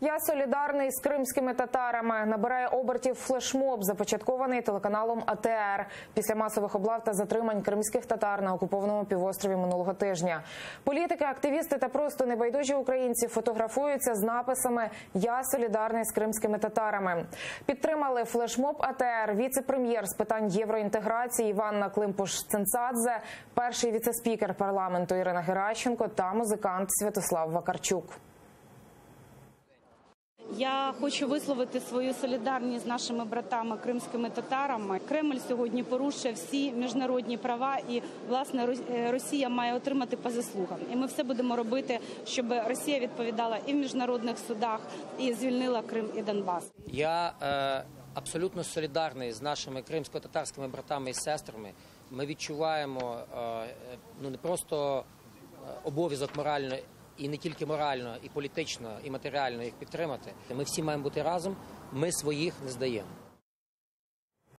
Я солідарний з кримськими татарами. Набирає обертів флешмоб, започаткований телеканалом АТР після масових облав та затримань кримських татар на окупованому півострові минулого тижня. Політики, активісти та просто небайдужі українці фотографуються з написами Я солідарний з кримськими татарами. Підтримали флешмоб АТР віце-прем'єр з питань євроінтеграції Іванна Климпуш-Цинцадзе, перший віце-спікер парламенту Ірина Геращенко та музикант Святослав Вакарчук. Я хочу висловити свою солідарність з нашими братами кримськими татарами. Кремль сьогодні порушує всі міжнародні права, і власне е, Росія має отримати по заслугам. І ми все будемо робити, щоб Росія відповідала і в міжнародних судах, і звільнила Крим і Донбас. Я е, абсолютно солідарний з нашими кримсько-татарськими братами і сестрами. Ми відчуваємо е, е, ну не просто е, обов'язок морально і не тільки морально, і політично, і матеріально їх підтримати. Ми всі маємо бути разом. Ми своїх не здаємо.